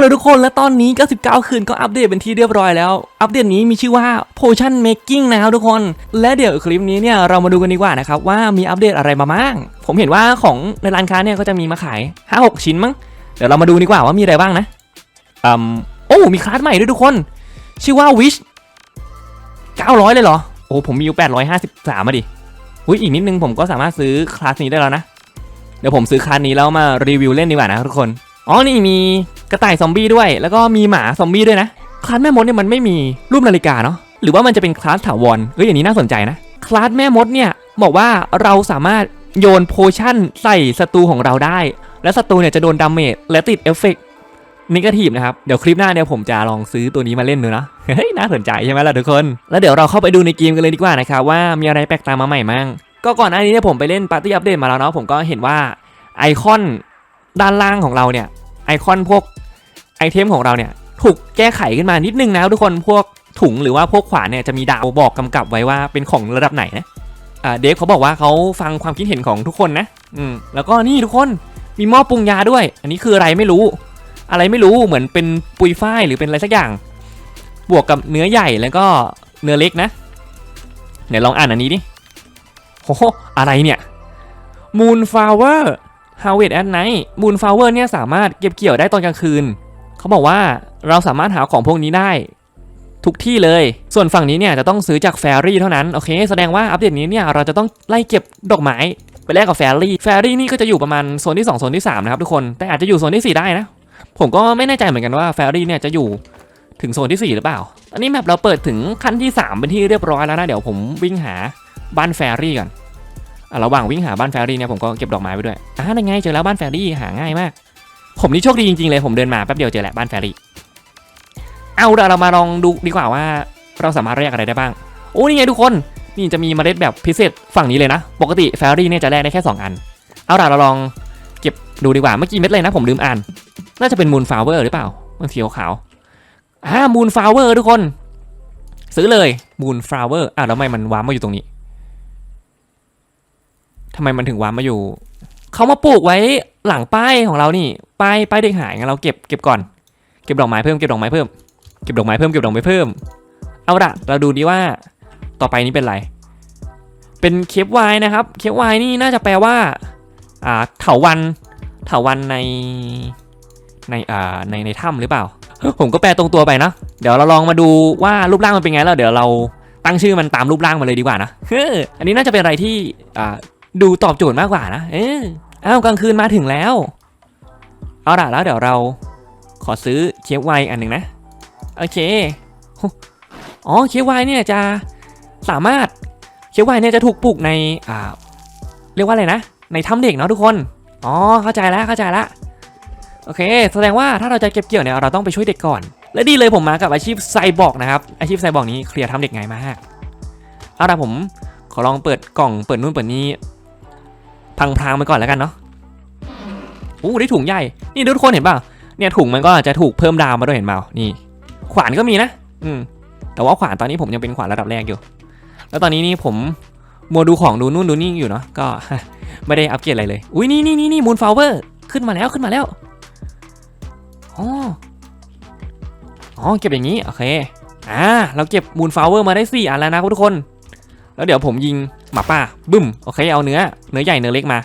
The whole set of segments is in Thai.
เลยทุกคนและตอนนี้ 99 คืนก็อัปเดตเป็นที่เรียบร้อยแล้ว อัปเดตนี้มีชื่อว่า Potion Making นะครับทุกคน และเดี๋ยวคลิปนี้เนี่ยเรามาดูกันดีกว่านะครับว่ามีอัปเดตอะไรมาบ้าง ผมเห็นว่าของในร้านค้าเนี่ยก็จะมีมาขาย 5-6 ชิ้นมั้ง เดี๋ยวเรามาดูดีกว่าว่ามีอะไรบ้างนะอืมโอ้มีคลาสใหม่ด้วยทุกคน ชื่อว่า Wish 900 เลยเหรอ โอ้ผมมีอยู่ 853มาดิ อุ้ยอีกนิดนึงผมก็สามารถซื้อคลาสนี้ได้แล้วนะ เดี๋ยวผมซื้อคลาสนี้แล้วมารีวิวเล่นดีกว่านะทุกคน อ๋อนี่มี กระต่ายซอมบี้ด้วย แล้วก็มีหมาซอมบี้ด้วยนะ คลาสแม่มดเนี่ยมันไม่มีรูปนาฬิกาเนาะ หรือว่ามันจะเป็นคลาสถาวรเอ้ยอย่างนี้น่าสนใจนะ คลาสแม่มดเนี่ยบอกว่าเราสามารถโยนโพชั่นใส่ศัตรูของเราได้ และศัตรูเนี่ยจะโดนดาเมจและติดเอฟเฟกต์นิเกทีฟนะครับ เดี๋ยวคลิปหน้าเนี่ยผมจะลองซื้อตัวนี้มาเล่นดูนะ เฮ้ย น่าสนใจใช่ไหมล่ะทุกคน แล้วเดี๋ยวเราเข้าไปดูในเกมกันเลยดีกว่านะครับว่ามีอะไรแปลกตามาใหม่มั่ง ก็ก่อนหน้านี้เนี่ยผมไปเล่นปาร์ตี้อัปเดตมาแล้วเนาะผมก็เห็นว่าไอคอนด้านล่างของเราเนี่ยไอคอนพวก ไอเทมของเราเนี่ยถูกแก้ไขขึ้นมานิดนึงนะทุกคนพวกถุงหรือว่าพวกขวานเนี่ยจะมีดาวบอกกำกับไว้ว่าเป็นของระดับไหนนะเดฟเขาบอกว่าเขาฟังความคิดเห็นของทุกคนนะอืมแล้วก็นี่ทุกคนมีหม้อปรุงยาด้วย อันนี้คืออะไรไม่รู้ อะไรไม่รู้เหมือนเป็นปุยฝ้ายหรือเป็นอะไรสักอย่าง บวกกับเนื้อใหญ่แล้วก็เนื้อเล็กนะเดี๋ยวลองอ่านอันนี้ดิโอ้โหอะไรเนี่ย Moonflower Harvest at Night Moonflower เนี่ยสามารถเก็บเกี่ยวได้ตอนกลางคืน เขาบอกว่าเราสามารถหาของพวกนี้ได้ ทุกที่เลย ส่วนฝั่งนี้เนี่ยจะต้องซื้อจากแฟรี่เท่านั้น โอเค แสดงว่าอัปเดตนี้เนี่ยเราจะต้องไล่เก็บดอกไม้ไปแลกกับแฟรี่ แฟรี่นี่ก็จะอยู่ประมาณโซนที่ 2 โซนที่ 3 นะครับทุกคน แต่อาจจะอยู่โซนที่ 4 ได้นะ ผมก็ไม่แน่ใจเหมือนกันว่าแฟรี่เนี่ยจะอยู่ถึงโซนที่ 4 หรือเปล่า อันนี้แมปเราเปิดถึงขั้นที่ 3 เป็นที่เรียบร้อยแล้วนะ เดี๋ยวผมวิ่งหาบ้านแฟรี่ก่อนระหว่างวิ่งหาบ้านแฟรี่เนี่ยผมก็เก็บดอกไม้ไปด้วยอ่านั่นไงเจอแล้วบ้านแฟรี่หาง่ายมาก ผมนี่โชคดีจริงๆเลยผมเดินมาแป๊บเดียวเจอแหละบ้านแฟรี่ เอาเดี๋ยวเรามาลองดูดีกว่าว่า เราสามารถเรียกอะไรได้บ้าง โอ้นี่ไงทุกคนนี่จะมีเมล็ดแบบพิเศษฝั่งนี้เลยนะ ปกติแฟรี่เนี่ยจะแลกได้แค่ 2 อัน เอาล่ะเราลองเก็บดูดีกว่าเมื่อกี้เม็ดเลยนะ ผมลืมอ่าน น่าจะเป็นมูนฟลาเวอร์หรือเปล่ามันสีขาวอ่ามูนฟลาเวอร์ทุกคน ซื้อเลยมูนฟลาเวอร์อะแล้วทำไมมันว้ามาอยู่ตรงนี้ทำไมมันถึงว้ามาอยู่ เขามาปลูกไว้หลังป้ายของเรานี่ป้ายป้ายเด็กหายงั้นเราเก็บเก็บก่อน เก็บดอกไม้เพิ่มเก็บดอกไม้เพิ่มเก็บดอกไม้เพิ่มเก็บดอกไม้เพิ่ม เอาละเราดูดีว่าต่อไปนี้เป็นอะไร เป็นเคปไวนะครับเคปไวนี่น่าจะแปลว่าอ่าเถาวันเถาวันในในอ่าในในถ้ำหรือเปล่า ผมก็แปลตรงตัวไปนะ เดี๋ยวเราลองมาดูว่ารูปร่างมันเป็นไงแล้วเดี๋ยวเราตั้งชื่อมันตามรูปร่างมาเลยดีกว่านะเฮ้ออันนี้น่าจะเป็นอะไรที่อ่า ดูตอบโจทย์มากกว่านะ เอออ้าวกลางคืนมาถึงแล้ว เอาล่ะแล้วเดี๋ยวเราขอซื้อเคฟไวน์อันหนึ่งนะ โอเค อ๋อเคฟไวน์เนี่ยจะสามารถเคฟไวน์เนี่ยจะถูกปลูกในอ่าเรียกว่าอะไรนะ ในถ้ำเด็กเนาะทุกคน อ๋อเข้าใจแล้วเข้าใจแล้วโอเค แสดงว่าถ้าเราจะเก็บเกี่ยวเนี่ยเราต้องไปช่วยเด็กก่อน และดีเลยผมมากับอาชีพไซบอร์กนะครับ อาชีพไซบอร์กนี้เคลียร์ทำเด็กง่ายมากเอาล่ะผมขอลองเปิดกล่องเปิดนู่นเปิดนี่ พังพางไปก่อนแล้วกันเนาะอู้ได้ถุงใหญ่ นี่ทุกคนเห็นเปล่าเนี่ยถุงมันก็จะถูกเพิ่มดาวมาด้วยเห็นเปล่านี่ ขวานก็มีนะ อืม แต่ว่าขวานตอนนี้ผมยังเป็นขวานระดับแรกอยู่ แล้วตอนนี้นี่ผมมัวดูของดูนู่นดูนี่อยู่เนาะ ก็ไม่ได้อัปเกรดอะไรเลย อุ้ยนี่นี่นี่นี่มูนฟลาเวอร์ขึ้นมาแล้วขึ้นมาแล้ว อ๋อ อ๋อเก็บอย่างนี้ โอเค อ่า เราเก็บมูนฟลาเวอร์มาได้สี่อันแล้วนะทุกคน แล้วเดี๋ยวผมยิงหมาป่าบึ้มโอเคเอาเนื้อเนื้อใหญ่เนื้อเล็กมา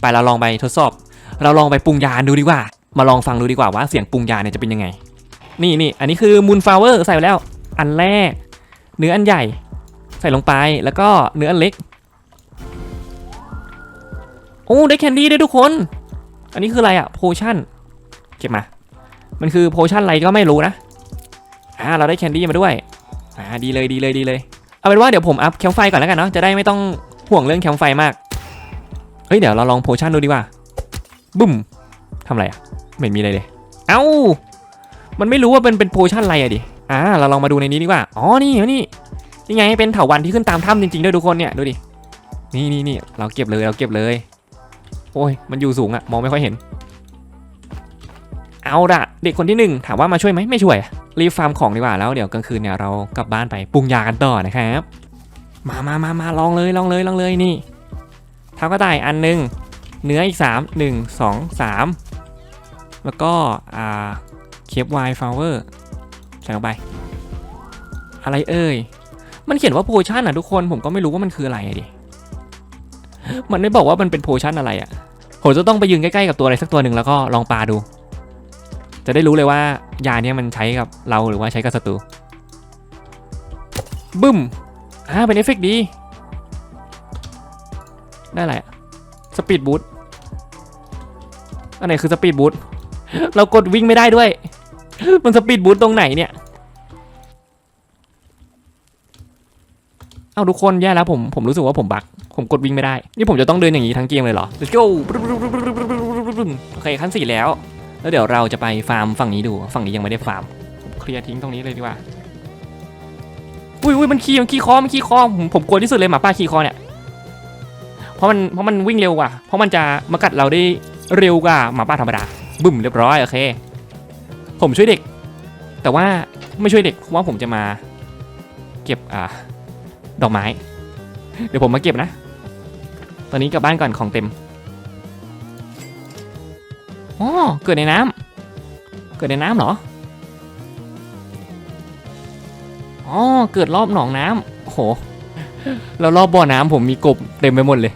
ไปเราลองไปทดสอบ เราลองไปปรุงยาดูดีกว่า มาลองฟังดูดีกว่าว่าเสียงปรุงยาเนี่ยจะเป็นยังไง นี่นี่อันนี้คือมูนฟลาเวอร์ใส่ไปแล้ว อันแรก เนื้ออันใหญ่ ใส่ลงไปแล้วก็เนื้ออันเล็กโอ้ได้แคนดี้ด้วยทุกคน อันนี้คืออะไรอะโพชั่นเก็บมา มันคือโพชั่นอะไรก็ไม่รู้นะอ่าเราได้แคนดี้มาด้วยอ่าดีเลยดีเลยดีเลย เอาเป็นว่าเดี๋ยวผมอัพแคมไฟก่อนแล้วกันเนาะจะได้ไม่ต้องห่วงเรื่องแคมไฟมากเฮ้ยเดี๋ยวเราลองโพชั่นดูดีกว่าบึ้มทำอะไรอะไม่เห็นมีอะไรเลย เอ้า มันไม่รู้ว่าเป็นเป็นโพชั่นอะไรอะดิอ่าเราลองมาดูในนี้ดีกว่าอ๋อนี่นี่นี่ไงเป็นเถาวันที่ขึ้นตามถ้ำจริงๆด้วยทุกคนเนี่ยดูดินี่นี่นี่เราเก็บเลยเราเก็บเลย โอ้ยมันอยู่สูงอะมองไม่ค่อยเห็น เอาละเด็กคนที่หนึ่งถามว่ามาช่วยไหมไม่ช่วย รีบฟาร์มของดีกว่าแล้วเดี๋ยวกลางคืนเนี่ยเรากลับบ้านไปปรุงยากันต่อนะครับมามามามาลองเลยลองเลยลองเลยนี่เท้ากระต่ายอันหนึ่งเนื้ออีกสามหนึ่งสองสามแล้วก็อ่าปไวฟลาวเวอร์ใส่ลงไป อะไรเอ่ย มันเขียนว่าโพชั่นอะทุกคนผมก็ไม่รู้ว่ามันคืออะไรดิ มันไม่บอกว่ามันเป็นโพชั่นอะไรอะผมจะต้องไปยืนใกล้ๆกับตัวอะไรสักตัวหนึ่งแล้วก็ลองปาดู จะได้รู้เลยว่ายาเนี้ยมันใช้กับเราหรือว่าใช้กับศัตรูบึ้มอ่าเป็นเอฟเฟกต์ดี ได้อะไรสปีดบูทอันไหนคือสปีดบูทเรากดวิ่งไม่ได้ด้วย มันสปีดบูทตรงไหนเนี่ย เอาทุกคนแย่แล้วผมผมรู้สึกว่าผมบักผมกดวิ่งไม่ได้ นี่ผมจะต้องเดินอย่างนี้ทั้งเกมเลยเหรอ let's go โอเคขั้นสี่แล้ว แล้วเดี๋ยวเราจะไปฟาร์มฝั่งนี้ดู ฝั่งนี้ยังไม่ได้ฟาร์มเคลียร์ทิ้งตรงนี้เลยดีกว่า อุ้ยอุ้ยมันขี่มันขี่คอมันขี่คอผมผมกลัวที่สุดเลยหมาป้าขี่คอเนี่ย เพราะมันเพราะมันวิ่งเร็วกว่า เพราะมันจะมากัดเราได้เร็วกว่าหมาป่าธรรมดา บึ้มเรียบร้อยโอเค ผมช่วยเด็ก แต่ว่าไม่ช่วยเด็กเพราะว่าผมจะมา เก็บอ่าดอกไม้ เดี๋ยวผมมาเก็บนะ ตอนนี้กลับบ้านก่อนของเต็ม อ๋อเกิดในน้ำเกิดในน้ำเหรออ๋อเกิดรอบหนองน้ำโอ้โหแล้วรอบบ่อน้ำผมมีกบเต็มไปหมดเลย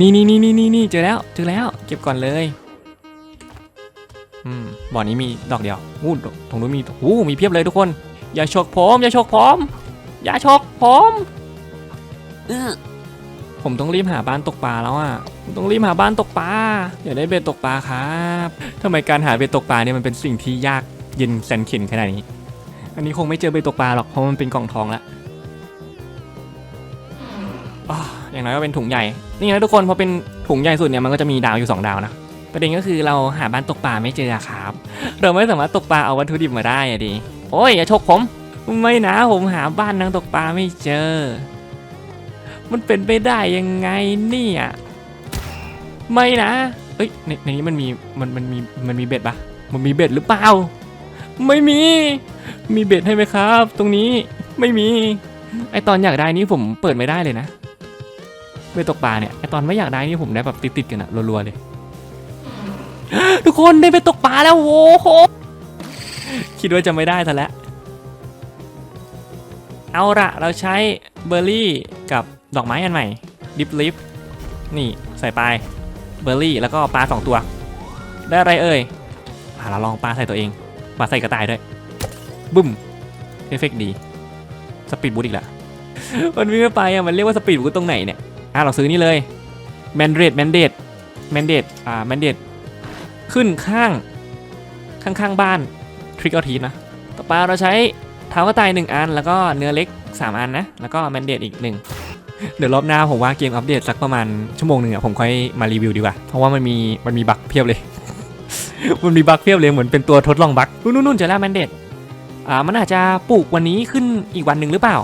นี่นี่นี่นี่นี่นี่เจอแล้วเจอแล้วเก็บก่อนเลยอืมบ่อนี้มีดอกเดียวอู้ตรงนู้นมีอู้มีเพียบเลยทุกคน อย่าฉกผมอย่าฉกผมอย่าฉกผมอื้อ ผมต้องรีบหาบ้านตกปลาแล้วอะผมต้องรีบหาบ้านตกปลาอย่าได้เบ็ดตกปลาครับทำไมการหาเบ็ดตกปลาเนี่ยมันเป็นสิ่งที่ยากเย็นแสนเข็ญขนาดนี้ อันนี้คงไม่เจอเบ็ดตกปลาหรอกเพราะมันเป็นกล่องทองล้วอ่าอย่างน้อยก็เป็นถุงใหญ่ นี่นะทุกคนพอเป็นถุงใหญ่สุดเนี่ยมันก็จะมีดาวอยู่ 2 ดาวนะ ประเด็นก็คือเราหาบ้านตกปลาไม่เจอครับ เราไม่สามารถตกปลาเอาวัตถุดิบมาได้อะดิ โอ้ยอย่าชกผม ไม่นะผมหาบ้านนางตกปลาไม่เจอ มันเป็นไปได้ยังไงเนี่ยไม่นะเอ้ยในในนี้มันมีมันมันมีมันมีเบ็ดปะมันมีเบ็ดหรือเปล่า ไม่มี มีเบ็ดให้ไหมครับ ตรงนี้ไม่มี ไอตอนอยากได้นี่ผมเปิดไม่ได้เลยนะเบ็ดตกปลาเนี่ยไอตอนไม่อยากได้นี่ผมได้แบบติดๆกันอะรัวๆเลย ทุกคนได้ไปตกปลาแล้วโว้โหคิดว่าจะไม่ได้ซะแล้วเอาละเราใช้เบอร์รี่กับ ดอกไม้อันใหม่ดิฟลิฟนี่ใส่ไปเบอร์รี่แล้วก็ปลาสองตัว ได้อะไรเอ่ยอะเราลองปลาใส่ตัวเองปลาใส่กระต่ายด้วยบึ้มเอฟเฟกดีสปีดบูทอีกแล้วมันวิ่งไม่ไปอะมันเรียกว่าสปีดบูทตรงไหนเนี่ยอะเราซื้อนี่เลยแมนเดดแมนเดดแมนเดดอ่าแมนเดดขึ้นข้างข้างๆบ้านทริกออทีนะต่อไปเราใช้เท้ากระต่ายหนึ่งอัน แล้วก็เนื้อเล็ก 3 อันนะ แล้วก็แมนเดตอีกหนึ่ง เดี๋ยวรอบหน้าผมว่าเกมอัปเดตสักประมาณชั่วโมงหนึ่งอะผมค่อยมารีวิวดีกว่า เพราะว่ามันมีมันมีบั๊กเพียบเลย มันมีบั๊กเพียบเลยเหมือนเป็นตัวทดลองบั๊กนู่นนู่นๆเจอแล้วแมนเดตอ่ามันอาจจะปลูกวันนี้ขึ้นอีกวันหนึ่งหรือเปล่า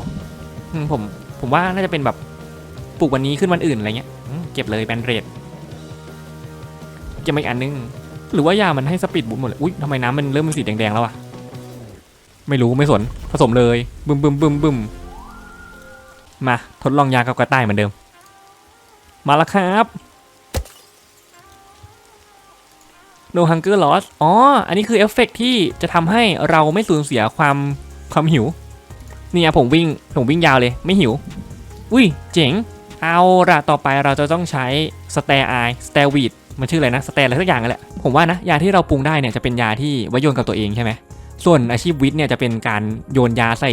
ผมผมว่าน่าจะเป็นแบบปลูกวันนี้ขึ้นวันอื่นอะไรเงี้ยเก็บเลยแมนเดตเก็บมาอีกอันนึง หรือว่ายามันให้สปีดบูทหมดเลยอุ้ยทำไมน้ำมันเริ่มเป็นสีแดงๆแล้วอะไม่รู้ไม่สนผสมเลยบึมบึมบึมบึม มาทดลองยากับกระต่ายเหมือนเดิม มาแล้วครับ No Hunger Loss อ๋อ อันนี้คือเอฟเฟกต์ที่จะทำให้เราไม่สูญเสียความความหิว นี่อะผมวิ่ง ผมวิ่งยาวเลยไม่หิว อุ้ย เจ๋ง เอาละต่อไปเราจะต้องใช้ s t a r Eye s t a r w eed มันชื่ออะไรนะ s t a r อะไรสักอย่างนั่นแหละ ผมว่านะ ยาที่เราปรุงได้เนี่ยจะเป็นยาที่ไว้โยนกับตัวเองใช่ไหม ส่วนอาชีพวิทย์เนี่ยจะเป็นการโยนยาใส่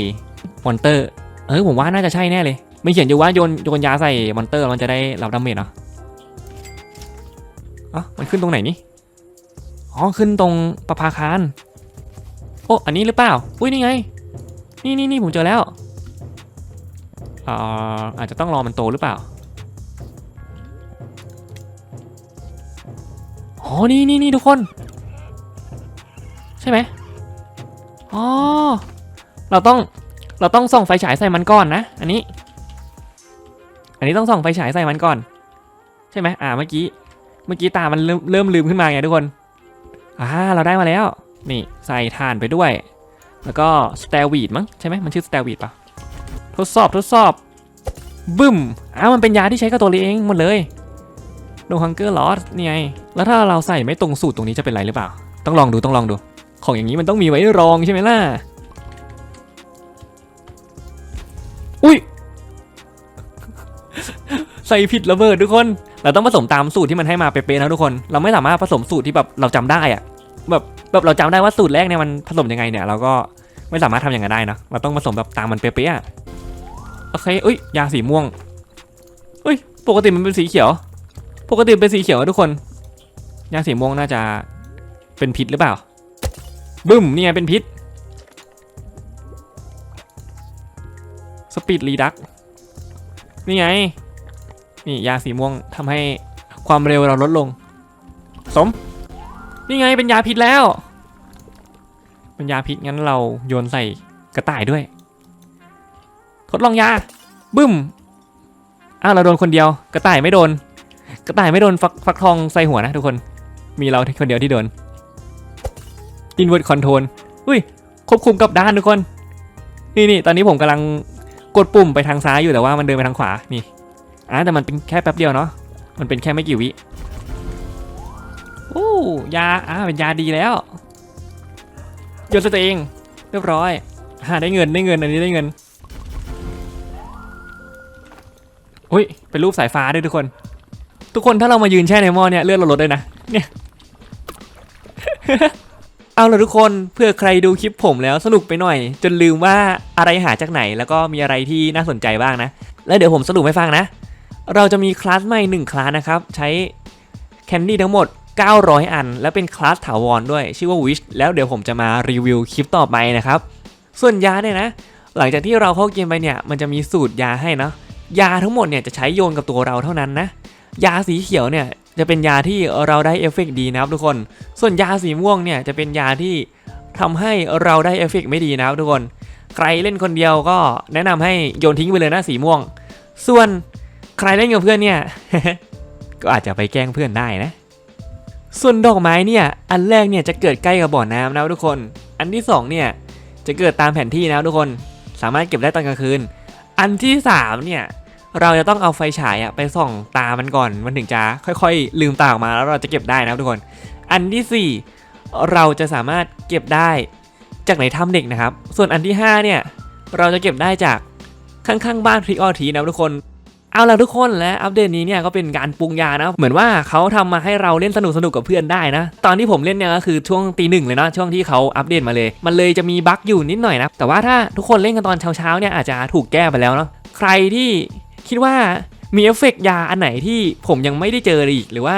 มอนเตอร์ เออผมว่าน่าจะใช่แน่เลยไม่เขียนอยู่ว่าโยนโยนยาใส่มอนเตอร์มันจะได้รับดาเมจเหรออ๋อมันขึ้นตรงไหนนี่อ๋อขึ้นตรงประภาคารโอ้อันนี้หรือเปล่าอุ้ยนี่ไง นี่นี่นี่ผมเจอแล้วอ่าอาจจะต้องรอมันโตหรือเปล่าอ๋อนี่นี่นี่ทุกคน ใช่ไหมอ๋อเราต้อง เราต้องส่องไฟฉายใส่มันก่อนนะ อันนี้ อันนี้ต้องส่องไฟฉายใส่มันก่อน ใช่ไหมอ่าเมื่อกี้ เมื่อกี้ตา มันเริ่มเริ่มลืมขึ้นมาไงทุกคน อ่า เราได้มาแล้ว นี่ใส่ถ่านไปด้วย แล้วก็สเตลวีดมั้งใช่ไหมมันชื่อสเตลวีดปะทดสอบทดสอบ บึ้ม อ้าวมันเป็นยาที่ใช้กับตัวเองหมดเลย No Hunger Loss นี่ไง แล้วถ้าเราใส่ไม่ตรงสูตรตรงนี้จะเป็นไรหรือเปล่า ต้องลองดูต้องลองดู ของอย่างนี้มันต้องมีไว้รองใช่ไหมล่ะ ใส่ผิดระเบิดทุกคน เราต้องผสมตามสูตรที่มันให้มาเป๊ะๆนะทุกคน เราไม่สามารถผสมสูตรที่แบบเราจำได้อะแบบแบบเราจำได้ว่าสูตรแรกเนี่ยมันผสมยังไงเนี่ยเราก็ไม่สามารถทำอย่างนั้นได้นะเราต้องผสมแบบตามมันเป๊ะๆอะโอเคอุ้ยยาสีม่วงอุ้ยปกติมันเป็นสีเขียว ปกติเป็นสีเขียวทุกคนยาสีม่วงน่าจะเป็นพิษหรือเปล่า บึ้มนี่ไงเป็นพิษสปีดรีดักนี่ไง นี่ยาสีม่วงทำให้ความเร็วเราลดลง สม นี่ไงเป็นยาพิษแล้ว เป็นยาพิษงั้นเราโยนใส่กระต่ายด้วย ทดลองยา บึ้ม อ้าวเราโดนคนเดียว กระต่ายไม่โดน กระต่ายไม่โดนฟักฟักทองใส่หัวนะทุกคน มีเราคนเดียวที่โดน inward control อุ้ย ควบคุมกับด้านทุกคน นี่นี่ตอนนี้ผมกำลังกดปุ่มไปทางซ้ายอยู่แต่ว่ามันเดินไปทางขวา นี่ อ่าแต่มันเป็นแค่แป๊บเดียวเนาะมันเป็นแค่ไม่กี่วิโอ้ยาอ่าเป็นยาดีแล้วโยนตัวเองเรียบร้อยอ่าได้เงินได้เงินอันนี้ได้เงินอุ้ยเป็นรูปสายฟ้าด้วยทุกคน ทุกคนถ้าเรามายืนแช่ในหม้อเนี่ยเลือดเราลดเลยนะเนี่ยเอาละทุกคนเพื่อใครดูคลิปผมแล้วสนุกไปหน่อย จนลืมว่าอะไรหาจากไหน แล้วก็มีอะไรที่น่าสนใจบ้างนะ แล้วเดี๋ยวผมสรุปให้ฟังนะ เราจะมีคลาสใหม่1คลาสนะครับ ใช้แคนดี้ทั้งหมด 900 อัน และเป็นคลาสถาวรด้วย ชื่อว่า Wish แล้วเดี๋ยวผมจะมารีวิวคลิปต่อไปนะครับ ส่วนยาเนี่ยนะ หลังจากที่เราเข้าเกมไปเนี่ย มันจะมีสูตรยาให้เนาะยาทั้งหมดเนี่ยจะใช้โยนกับตัวเราเท่านั้นนะ ยาสีเขียวเนี่ยจะเป็นยาที่เราได้เอฟเฟกต์ดีนะครับทุกคน ส่วนยาสีม่วงเนี่ยจะเป็นยาที่ทำให้เราได้เอฟเฟกต์ไม่ดีนะครับทุกคน ใครเล่นคนเดียวก็แนะนำให้โยนทิ้งไปเลยนะสีม่วง ส่วน ใครเล่นกับเพื่อนเนี่ย ก็อาจจะไปแกล้งเพื่อนได้นะ ส่วนดอกไม้เนี่ย อันแรกเนี่ยจะเกิดใกล้กับบ่อน้ำนะทุกคน อันที่สองเนี่ยจะเกิดตามแผนที่นะทุกคน สามารถเก็บได้ตอนกลางคืน อันที่สามเนี่ยเราจะต้องเอาไฟฉายอะไปส่องตามันก่อน มันถึงจะค่อยๆ ลืมตาออกมาแล้วเราจะเก็บได้นะทุกคน อันที่สี่เราจะสามารถเก็บได้จากในถ้ำเด็กนะครับ ส่วนอันที่ห้าเนี่ย เราจะเก็บได้จากข้างๆ บ้านทริกออทีนะทุกคน เอาละทุกคนและอัปเดตนี้เนี่ยก็เป็นการปรุงยานะ เหมือนว่าเขาทำมาให้เราเล่นสนุกสนุกกับเพื่อนได้นะ ตอนที่ผมเล่นเนี่ยก็คือช่วงตีหนึ่งเลยเนาะช่วงที่เขาอัปเดตมาเลย มันเลยจะมีบั๊กอยู่นิดหน่อยนะ แต่ว่าถ้าทุกคนเล่นกันตอนเช้าๆเนี่ยอาจจะถูกแก้ไปแล้วเนาะใครที่คิดว่ามีเอฟเฟกต์ยาอันไหนที่ผมยังไม่ได้เจออีกหรือว่า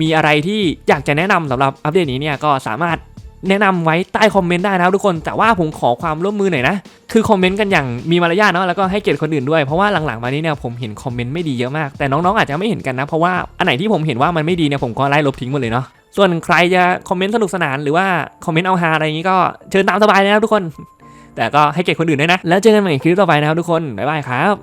มีอะไรที่อยากจะแนะนำสำหรับอัปเดตนี้เนี่ยก็สามารถ แนะนำไว้ใต้คอมเมนต์ได้นะครับทุกคนแต่ว่าผมขอความร่วมมือหน่อยนะคือคอมเมนต์กันอย่างมีมารยาทเนาะแล้วก็ให้เกียรติคนอื่นด้วยเพราะว่าหลังๆมานี้เนี่ยผมเห็นคอมเมนต์ไม่ดีเยอะมาก แต่น้องๆอาจจะไม่เห็นกันนะเพราะว่าอันไหนที่ผมเห็นว่ามันไม่ดีเนี่ยผมก็ไล่ลบทิ้งหมดเลยเนาะส่วนใครจะคอมเมนต์สนุกสนานหรือว่าคอมเมนต์เอาฮาอะไรอย่างนี้ก็เชิญตามสบายเลยนะครับทุกคน แต่ก็ให้เกียรติคนอื่นด้วยนะ แล้วเจอกันใหม่คลิปต่อไปนะครับทุกคนบ๊ายบายครับ